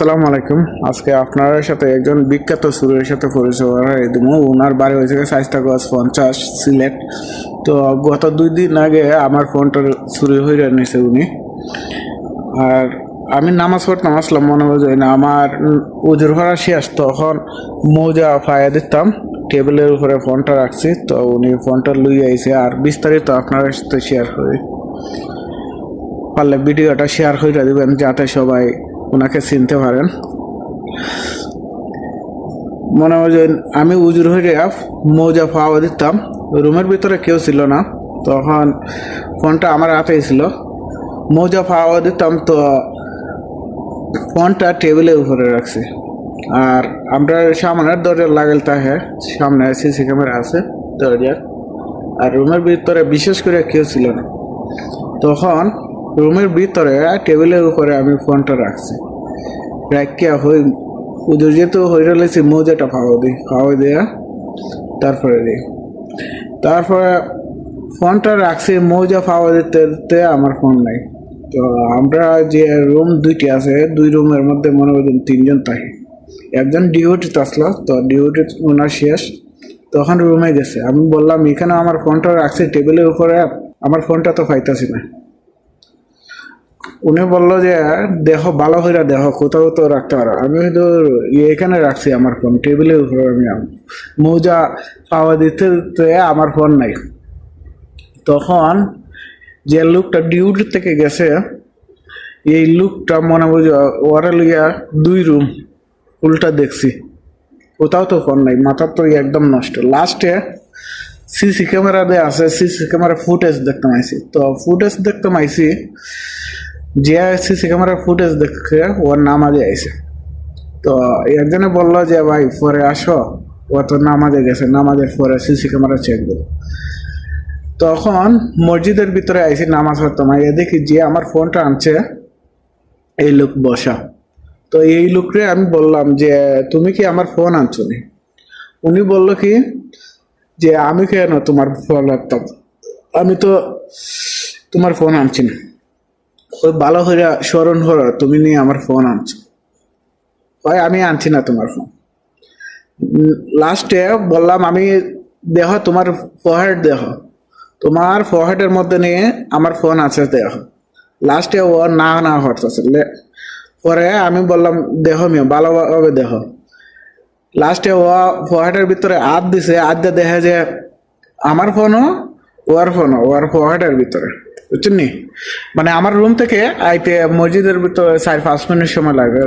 আসসালামু আলাইকুম। আজকে আপনার সাথে একজন বিখ্যাত সুরের সাথে পরিচয় করাই দেব ওনার বাড়ি হয়েছে সাইস্তাগজ পঞ্চাশ, সিলেট। তো গত দুই দিন আগে আমার ফোনটা চুরি হয়ে নিছে উনি। আর আমি নামাজ পড়তাম আসলাম, মনে হয় না, আমার উজুর ভরা শেষ। তখন মৌজা ফায়া দিতাম, টেবিলের উপরে ফোনটা রাখছি। তো উনি ফোনটা লুই আইছে, আর বিস্তারিত আপনার সাথে শেয়ার করি। পারলে ভিডিওটা শেয়ার করে দিবেন, যাতে সবাই ওনাকে চিনতে পারেন। মনে হয় যে আমি উজুর হয়ে মৌজা পাওয়া দিতাম। রুমের ভিতরে কেউ ছিল না। তখন ফোনটা আমার হাতেই ছিল। মৌজা পাওয়া দিতাম তো ফোনটা টেবিলের উপরে রাখছি। আর আমরা সামনের দরজা লাগাল থাকে সামনে সিসি ক্যামেরা আছে দরজার। আর রুমের ভিতরে বিশেষ করে কেউ ছিল না। তখন রুমের ভিতরে টেবিলের উপরে আমি ফোনটা রাখছি। রাখিয়া হই, উদর যেহেতু হইরা লেছি মৌজাটা খাওয়া দিই খাওয়া দেয়া তারপরে দিই তারপরে ফোনটা রাখছি, মৌজা খাওয়া দিতে দিতে আমার ফোন নাই। তো আমরা যে রুম দুইটি আছে, দুই রুমের মধ্যে মনে করেন তিনজন থাকি একজন ডিউটিতে আসলো, তো ডিউটি ওনার শেষ। তখন রুমে গেছে। আমি বললাম, এখানে আমার ফোনটা রাখছি, টেবিলের উপরে, আমার ফোনটা তো পাইতাছি না। উনি বলল যে, দেহ ভালো হইরা দেহ, কোথাও তো রাখতে পারো। আমি হয়তো এখানে রাখছি আমার ফোন টেবিলের উপরে আমি মৌজা পাওয়া দিতে আমার ফোন নাই। তখন যে লোকটা ডিউটি থেকে গেছে, এই লোকটা মনে বুঝো ওরা লইয়া দুই রুম উল্টা দেখছি। কোথাও তো ফোন নাই মাথার তো একদম নষ্ট। লাস্টে সিসি ক্যামেরা দিয়ে আছে সিসি ক্যামেরা ফুটেজ দেখতে মাইছি তো ফুটেজ দেখতে মাইছি যে সিসি ক্যামেরা ফুটেজ দেখে ওর নামাজে আইসে তো একজনে বলল যে, ভাই, পরে আসো। ও তো নামাজে গেছে নামাজের পরে সিসি ক্যামেরা চেক দেবো তখন মসজিদের ভিতরে আইসি নামাজ পড়তাম আইয়া দেখি যে আমার ফোনটা আনছে, এই লোক বসা। তো এই লোকরে আমি বললাম যে, তুমি কি আমার ফোন আনছো নি? উনি বলল কি, যে, আমি কেন তোমার ফোন রাখতাম আমি তো তোমার ফোন আনছি না। ওই ভালো করে স্মরণ করো তুমি নিয়ে আমার ফোন আনছো। ভাই, আমি আনছি না তোমার ফোন লাস্টে বললাম, আমি দেহ, তোমার ফোহেড দেহ। তোমার ফোহেডের মধ্যে নিয়ে আমার ফোন আছে দেহ। লাস্টে ও না না লে- পরে আমি বললাম, দেহ মিও, ভালোভাবে দেহ। লাস্টে ও ফোহেডের ভিতরে হাত দিছে। হাত দিয়ে দেখে যে আমার ফোনও ওর না ওর ফোহেডের ভিতরে, বুঝছেন মানে আমার রুম থেকে আইতে মসজিদের ভিতরে চার পাঁচ মিনিট সময় লাগবে।